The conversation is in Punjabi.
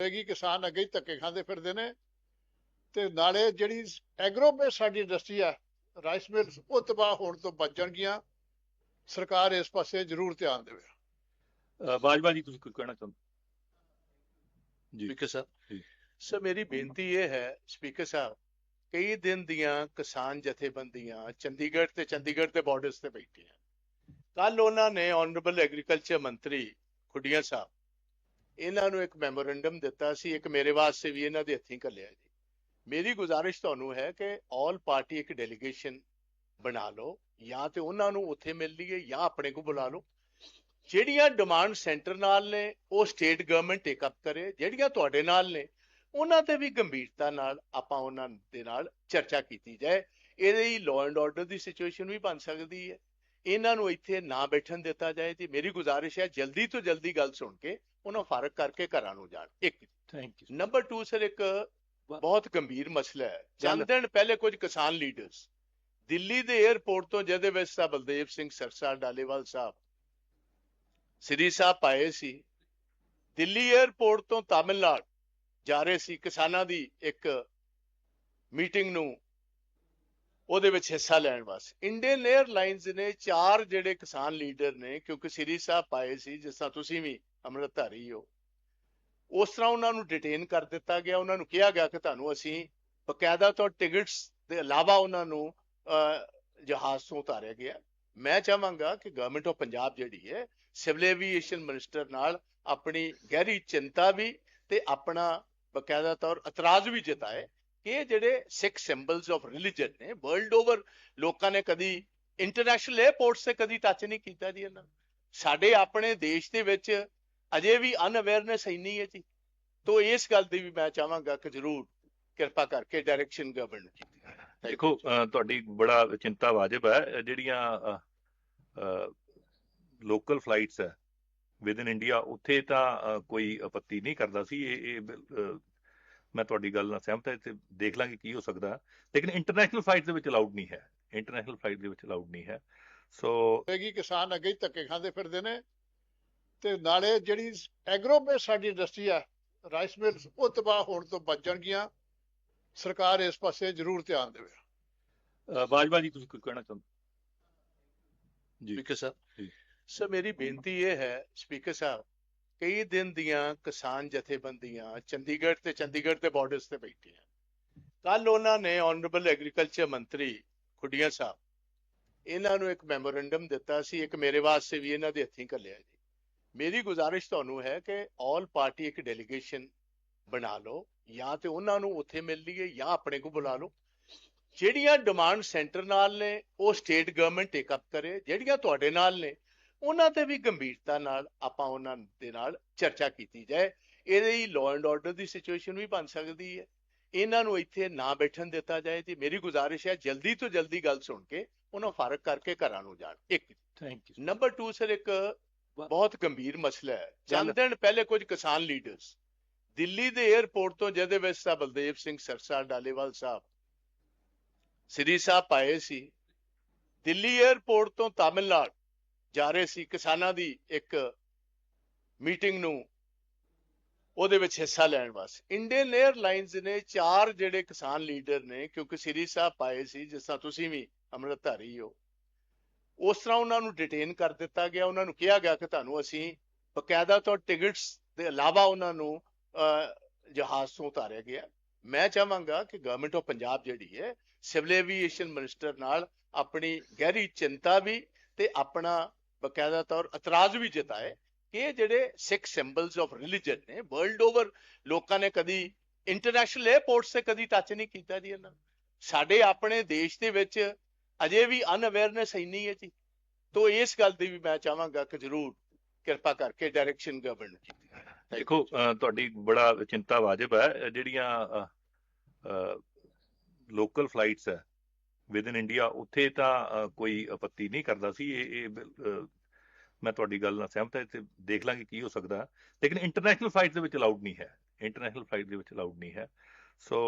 ਹੈਗੀ ਕਿਸਾਨ ਅੱਗੇ ਹੀ ਧੱਕੇ ਖਾਂਦੇ ਫਿਰਦੇ ਨੇ। ਤੇ ਨਾਲੇ ਜਿਹੜੀ ਐਗਰੋ ਬੇਸ ਸਾਡੀ ਇੰਡਸਟਰੀ ਆ ਰਾਈਸ ਮਿਲਸ ਉਹ ਤਬਾਹ ਹੋਣ ਤੋਂ ਬਚ ਜਾਣਗੀਆਂ। ਸਰਕਾਰ ਇਸ ਪਾਸੇ ਜ਼ਰੂਰ ਧਿਆਨ ਦੇਵੇ। ਬਾਜਵਾ ਜੀ ਤੁਸੀਂ ਕੋਈ ਕਹਿਣਾ ਚਾਹੁੰਦੇ? ਜੀ। ਸਪੀਕਰ ਸਾਹਿਬ। ਸਰ ਮੇਰੀ ਬੇਨਤੀ ਇਹ ਹੈ ਸਪੀਕਰ ਸਾਹਿਬ ਕਈ ਦਿਨ ਦੀਆਂ ਕਿਸਾਨ ਜਥੇਬੰਦੀਆਂ ਚੰਡੀਗੜ੍ਹ ਤੇ ਚੰਡੀਗੜ੍ਹ ਦੇ ਬਾਰਡਰਸ ਤੇ ਬੈਠੀਆਂ। ਕੱਲ ਉਹਨਾਂ ਨੇ ਆਨਰੇਬਲ ਐਗਰੀਕਲਚਰ ਮੰਤਰੀ ਖੁੱਡੀਆਂ ਸਾਹਿਬ ਇਹਨਾਂ ਨੂੰ ਇੱਕ ਮੈਮੋਰੈਂਡਮ ਦਿੱਤਾ ਸੀ, ਇੱਕ ਮੇਰੇ ਵਾਸਤੇ ਵੀ ਇਹਨਾਂ ਦੇ ਹੱਥੀਂ ਘੱਲਿਆ ਜੀ। ਮੇਰੀ ਗੁਜ਼ਾਰਿਸ਼ ਤੁਹਾਨੂੰ ਹੈ ਕਿ ਆਲ ਪਾਰਟੀ ਇੱਕ ਡੈਲੀਗੇਸ਼ਨ ਬਣਾ ਲਓ, ਜਾਂ ਤੇ ਉਹਨਾਂ ਨੂੰ ਉੱਥੇ ਮਿਲ ਲਈਏ ਜਾਂ ਆਪਣੇ ਕੋਲ ਬੁਲਾ ਲਓ। ਜਿਹੜੀਆਂ ਡਿਮਾਂਡ ਸੈਂਟਰ ਨਾਲ ਨੇ, ਉਹ ਸਟੇਟ ਗਵਰਨਮੈਂਟ ਟੇਕ ਅਪ ਕਰੇ, ਜਿਹੜੀਆਂ ਤੁਹਾਡੇ ਨਾਲ ਨੇ, ਉਹਨਾਂ ਤੇ ਵੀ ਗੰਭੀਰਤਾ ਨਾਲ ਆਪਾਂ ਉਹਨਾਂ ਦੇ ਨਾਲ ਚਰਚਾ ਕੀਤੀ ਜਾਏ। ਇਹਦੇ ਹੀ ਲਾਅ ਐਂਡ ਆਰਡਰ ਦੀ ਸਿਚੁਏਸ਼ਨ ਵੀ ਬਣ ਸਕਦੀ ਹੈ। ਇਹਨਾਂ ਨੂੰ ਇੱਥੇ ਨਾ ਬੈਠਣ ਦਿੱਤਾ ਜਾਏ ਤੇ ਮੇਰੀ ਗੁਜ਼ਾਰਿਸ਼ ਹੈ, ਜਲਦੀ ਤੋਂ ਜਲਦੀ ਗੱਲ ਸੁਣ ਕੇ ਉਹਨਾਂ ਫ਼ਰਕ ਕਰਕੇ ਘਰਾਂ ਨੂੰ ਜਾਣ। ਇੱਕ ਥੈਂਕ ਯੂ ਨੰਬਰ 2 ਸਰ ਇੱਕ ਬਹੁਤ ਗੰਭੀਰ ਮਸਲਾ ਹੈ। ਚੰਦ ਪਹਿਲੇ ਕੁਝ ਕਿਸਾਨ ਲੀਡਰਸ ਦਿੱਲੀ ਦੇ 에어ਪੋਰਟ ਤੋਂ ਜਿਹਦੇ ਵਿੱਚ ਸਾ ਬਲਦੇਵ ਸਿੰਘ ਸਰਸਾ ਡਾਲੇਵਾਲ ਸਾਹਿਬ ਸ੍ਰੀ ਸਾਹਿਬ ਪਾਏ ਸੀ ਦਿੱਲੀ 에어ਪੋਰਟ ਤੋਂ ਤਾਮਿਲਨਾਡੂ ਜਾ ਰਹੇ ਸੀ ਕਿਸਾਨਾਂ ਦੀ ਇੱਕ ਮੀਟਿੰਗ ਨੂੰ ਉਹਦੇ ਵਿੱਚ ਹਿੱਸਾ ਲੈਣ ਵਾਸਤੇ। ਇੰਡੀਅਨ 에ਅਰਲਾਈਨਸ ਨੇ ਚਾਰ ਜਿਹੜੇ ਕਿਸਾਨ ਲੀਡਰ ਨੇ ਕਿਉਂਕਿ ਸ੍ਰੀ ਸਾਹਿਬ ਪਾਏ ਸੀ ਜਿਸ ਤਰ੍ਹਾਂ ਤੁਸੀਂ ਵੀ ਅੰਮ੍ਰਿਤਧਾਰੀ ਹੋ। ਉਸ ਤਰ੍ਹਾਂ ਉਹਨਾਂ ਨੂੰ ਡਿਟੇਨ ਕਰ ਦਿੱਤਾ ਗਿਆ। ਉਹਨਾਂ ਨੂੰ ਕਿਹਾ ਗਿਆ ਕਿ ਤੁਹਾਨੂੰ ਅਸੀਂ ਬਕਾਇਦਾ ਤੌਰ ਟਿਕਟਸ ਦੇ ਇਲਾਵਾ ਉਹਨਾਂ ਨੂੰ ਜਹਾਜ਼ ਤੋਂ ਉਤਾਰਿਆ ਗਿਆ। ਮੈਂ ਚਾਹਾਂਗਾ ਕਿ ਗਵਰਨਮੈਂਟ ਆਫ ਪੰਜਾਬ ਜਿਹੜੀ ਹੈ ਸਿਵਲ ਐਵੀਏਸ਼ਨ ਮਿਨਿਸਟਰ ਨਾਲ ਆਪਣੀ ਗਹਿਰੀ ਚਿੰਤਾ ਵੀ ਤੇ ਆਪਣਾ ਬਕਾਇਦਾ ਤੌਰ ਇਤਰਾਜ਼ ਵੀ ਜਤਾਏ ਕਿ ਜਿਹੜੇ ਸਿੱਖ ਸਿੰਬਲਸ ਆਫ ਰਿਲੀਜਨ ਨੇ ਵਰਲਡ ਓਵਰ ਲੋਕਾਂ ਨੇ ਕਦੀ ਇੰਟਰਨੈਸ਼ਨਲ 에ਅਰਪੋਰਟਸ ਤੇ ਕਦੀ ਟੱਚ ਨਹੀਂ ਕੀਤਾ ਜੀ ਇਹਨਾਂ ਸਾਡੇ ਆਪਣੇ ਦੇਸ਼ ਦੇ ਵਿੱਚ ਅਜੇ ਵੀ ਅਨਅਵੇਅਰਨੈਸ ਇੰਨੀ ਹੈ ਜੀ। ਤੋਂ ਇਸ ਗੱਲ ਦੀ ਵੀ ਮੈਂ ਚਾਹਾਂਗਾ ਕਿ ਜ਼ਰੂਰ ਕਿਰਪਾ ਕਰਕੇ ਡਾਇਰੈਕਸ਼ਨ ਗਵਰਨਮੈਂਟ ਕੀਤੀ। ਦੇਖੋ ਤੁਹਾਡੀ ਬੜਾ ਚਿੰਤਾ ਵਾਜਬ ਹੈ। ਜਿਹੜੀਆਂ ਲੋਕਲ ਫਲਾਈਟਸ ਹੈ ਵਿਦ ਇਨ ਇੰਡੀਆ ਉੱਥੇ ਤਾਂ ਕੋਈ ਆਪੱਤੀ ਨਹੀਂ ਕਰਦਾ ਸੀ। ਇਹ ਮੈਂ ਤੁਹਾਡੀ ਗੱਲ ਨਾਲ ਸਹਿਮਤ ਹਾਂ। ਤੇ ਦੇਖ ਲਾਂਗੇ ਕੀ ਹੋ ਸਕਦਾ। ਲੇਕਿਨ ਇੰਟਰਨੈਸ਼ਨਲ ਫਲਾਈਟ ਦੇ ਵਿੱਚ ਅਲਾਉਡ ਨਹੀਂ ਹੈ। ਇੰਟਰਨੈਸ਼ਨਲ ਫਲਾਈਟ ਦੇ ਵਿੱਚ ਅਲਾਉਡ ਨਹੀਂ ਹੈ। ਸੋ ਹੈਗੀ ਕਿਸਾਨ ਅੱਗੇ ਹੀ ਧੱਕੇ ਖਾਂਦੇ ਫਿਰਦੇ ਨੇ। ਤੇ ਨਾਲੇ ਜਿਹੜੀ ਐਗਰੋ ਬੇਸ ਸਾਡੀ ਇੰਡਸਟਰੀ ਆ ਰਾਈਸ ਮਿਲਸ ਉਹ ਤਬਾਹ ਹੋਣ ਤੋਂ ਬਚ ਜਾਣਗੀਆਂ। ਸਰਕਾਰ ਇਸ ਪਾਸੇ ਜ਼ਰੂਰ ਧਿਆਨ ਦੇਵੇ। ਬਾਜਵਾ ਜੀ ਤੁਸੀਂ ਕੋਈ ਕਹਿਣਾ ਚਾਹੁੰਦੇ? ਜੀ। ਸਪੀਕਰ ਸਾਹਿਬ। ਜੀ। ਸਰ ਮੇਰੀ ਬੇਨਤੀ ਇਹ ਹੈ ਸਪੀਕਰ ਸਾਹਿਬ ਕਈ ਦਿਨ ਦੀਆਂ ਕਿਸਾਨ ਜਥੇਬੰਦੀਆਂ ਚੰਡੀਗੜ੍ਹ ਤੇ ਚੰਡੀਗੜ੍ਹ ਦੇ ਬਾਰਡਰਸ ਤੇ ਬੈਠੀਆਂ ਕੱਲ ਉਹਨਾਂ ਨੇ ਆਨਰੇਬਲ ਐਗਰੀਕਲਚਰ ਮੰਤਰੀ ਖੁੱਡੀਆਂ ਸਾਹਿਬ ਇਹਨਾਂ ਨੂੰ ਇੱਕ ਮੈਮੋਰੈਂਡਮ ਦਿੱਤਾ ਸੀ ਇੱਕ ਮੇਰੇ ਵਾਸਤੇ ਵੀ ਇਹਨਾਂ ਦੇ ਹੱਥੀਂ ਘੱਲਿਆ ਜੀ। ਮੇਰੀ ਗੁਜ਼ਾਰਿਸ਼ ਤੁਹਾਨੂੰ ਹੈ ਕਿ ਆਲ ਪਾਰਟੀ ਇੱਕ ਡੈਲੀਗੇਸ਼ਨ ਬਣਾ ਲਓ ਜਾਂ ਤੇ ਉਹਨਾਂ ਨੂੰ ਉੱਥੇ ਮਿਲ ਲਈਏ ਜਾਂ ਆਪਣੇ ਕੋਲ ਬੁਲਾ ਲਓ। ਜਿਹੜੀਆਂ ਡਿਮਾਂਡ ਸੈਂਟਰ ਨਾਲ ਨੇ ਉਹ ਸਟੇਟ ਗਵਰਨਮੈਂਟ ਟੇਕ ਅਪ ਕਰੇ ਜਿਹੜੀਆਂ ਤੁਹਾਡੇ ਨਾਲ ਨੇ ਉਹਨਾਂ ਤੇ ਵੀ ਗੰਭੀਰਤਾ ਨਾਲ ਆਪਾਂ ਉਹਨਾਂ ਦੇ ਨਾਲ ਚਰਚਾ ਕੀਤੀ ਜਾਏ। ਇਹਦੇ ਹੀ ਲਾਅ ਐਂਡ ਆਰਡਰ ਦੀ ਸਿਚੁਏਸ਼ਨ ਵੀ ਬਣ ਸਕਦੀ ਹੈ। ਇਹਨਾਂ ਨੂੰ ਇੱਥੇ ਨਾ ਬੈਠਣ ਦਿੱਤਾ ਜਾਏ। ਤੇ ਮੇਰੀ ਗੁਜ਼ਾਰਿਸ਼ ਹੈ ਜਲਦੀ ਤੋਂ ਜਲਦੀ ਗੱਲ ਸੁਣ ਕੇ ਉਹਨਾਂ ਫ਼ਰਕ ਕਰਕੇ ਘਰਾਂ ਨੂੰ ਜਾਣ। ਇੱਕ ਥੈਂਕ ਯੂ ਨੰਬਰ 2 ਸਰ ਇੱਕ ਬਹੁਤ ਗੰਭੀਰ ਮਸਲਾ ਹੈ। ਜਾਂਦੇ ਨੇ ਪਹਿਲੇ ਕੁਝ ਕਿਸਾਨ ਲੀਡਰਸ। ਦਿੱਲੀ ਦੇ 에ਅਰਪੋਰਟ ਤੋਂ ਜਦੇ ਵਿੱਚ ਸਾਹਿਬ ਬਲਦੇਵ ਸਿੰਘ ਸਰਸਾ ਡਾਲੇਵਾਲ ਸਾਹਿਬ ਸ੍ਰੀ ਸਾਹਿਬ ਆਏ ਸੀ। ਦਿੱਲੀ 에ਅਰਪੋਰਟ ਤੋਂ ਤਾਮਿਲਨਾਡ ਜਾ ਰਹੇ ਸੀ। ਕਿਸਾਨਾਂ ਦੀ ਇੱਕ ਮੀਟਿੰਗ ਨੂੰ ਉਹਦੇ ਵਿੱਚ ਹਿੱਸਾ ਲੈਣ ਵਾਸਤੇ। ਇੰਡੀਅਨ 에ਅਰਲਾਈਨਸ ਨੇ ਚਾਰ ਜਿਹੜੇ ਕਿਸਾਨ ਲੀਡਰ ਨੇ ਕਿਉਂਕਿ ਸ੍ਰੀ ਸਾਹਿਬ ਆਏ ਸੀ ਜਿਸ ਤਰ੍ਹਾਂ ਤੁਸੀਂ ਵੀ ਅੰਮ੍ਰਿਤਧਾਰੀ ਹੋ ਉਸ ਤਰ੍ਹਾਂ ਉਹਨਾਂ ਨੂੰ ਡਿਟੇਨ ਕਰ ਦਿੱਤਾ ਗਿਆ, ਉਹਨਾਂ ਨੂੰ ਕਿਹਾ ਗਿਆ ਕਿ ਤੁਹਾਨੂੰ ਅਸੀਂ ਬਕਾਇਦਾ ਤੌਰ ਟਿਕਟਸ ਦੇ ਇਲਾਵਾ ਉਹਨਾਂ ਨੂੰ ਜਹਾਜ਼ ਤੋਂ ਉਤਾਰਿਆ ਗਿਆ ਮੈਂ ਚਾਹਾਂਗਾ ਕਿ ਗਵਰਨਮੈਂਟ ਆਫ ਪੰਜਾਬ ਜਿਹੜੀ ਹੈ ਸਿਵਲ ਐਵੀਏਸ਼ਨ ਮਿਨਿਸਟਰ ਨਾਲ ਆਪਣੀ ਗਹਿਰੀ ਚਿੰਤਾ ਵੀ ਤੇ ਆਪਣਾ ਬਕਾਇਦਾ ਤੌਰ ਇਤਰਾਜ਼ ਵੀ ਜਤਾਏ ਕਿ ਜਿਹੜੇ ਸਿੱਖ ਸਿੰਬਲਸ ਆਫ ਰਿਲੀਜਨ ਨੇ ਵਰਲਡ ਓਵਰ ਲੋਕਾਂ ਨੇ ਕਦੀ ਇੰਟਰਨੈਸ਼ਨਲ 에ਅਰਪੋਰਟਸ ਤੇ ਕਦੀ ਟੱਚ ਨਹੀਂ ਕੀਤਾ ਜੀ ਇਹਨਾਂ ਨੂੰ। ਸਾਡੇ ਆਪਣੇ ਦੇਸ਼ ਦੇ ਵਿੱਚ ਅਜੇ ਵੀ ਅਨਅਵੇਅਰਨੈਸ ਇੰਨੀ ਹੈ ਜੀ। ਤੋਂ ਇਸ ਗੱਲ ਦੀ ਵੀ ਮੈਂ ਚਾਹਾਂਗਾ ਕਿ ਜ਼ਰੂਰ ਕਿਰਪਾ ਕਰਕੇ ਡਾਇਰੈਕਸ਼ਨ ਗਵਰਨਮੈਂਟ ਕੀਤੀ। ਦੇਖੋ ਤੁਹਾਡੀ ਬੜਾ ਚਿੰਤਾ ਵਾਜਬ ਹੈ। ਜਿਹੜੀਆਂ ਲੋਕਲ ਫਲਾਈਟਸ ਹੈ ਵਿਦ ਇਨ ਇੰਡੀਆ ਉੱਥੇ ਤਾਂ ਕੋਈ ਆਪੱਤੀ ਨਹੀਂ ਕਰਦਾ ਸੀ। ਇਹ ਮੈਂ ਤੁਹਾਡੀ ਗੱਲ ਨਾਲ ਸਹਿਮਤ ਹਾਂ। ਤੇ ਦੇਖ ਲਾਂਗੇ ਕੀ ਹੋ ਸਕਦਾ। ਲੇਕਿਨ ਇੰਟਰਨੈਸ਼ਨਲ ਫਲਾਈਟ ਦੇ ਵਿੱਚ ਅਲਾਉਡ ਨਹੀਂ ਹੈ। ਇੰਟਰਨੈਸ਼ਨਲ ਫਲਾਈਟ ਦੇ ਵਿੱਚ ਅਲਾਉਡ ਨਹੀਂ ਹੈ। ਸੋ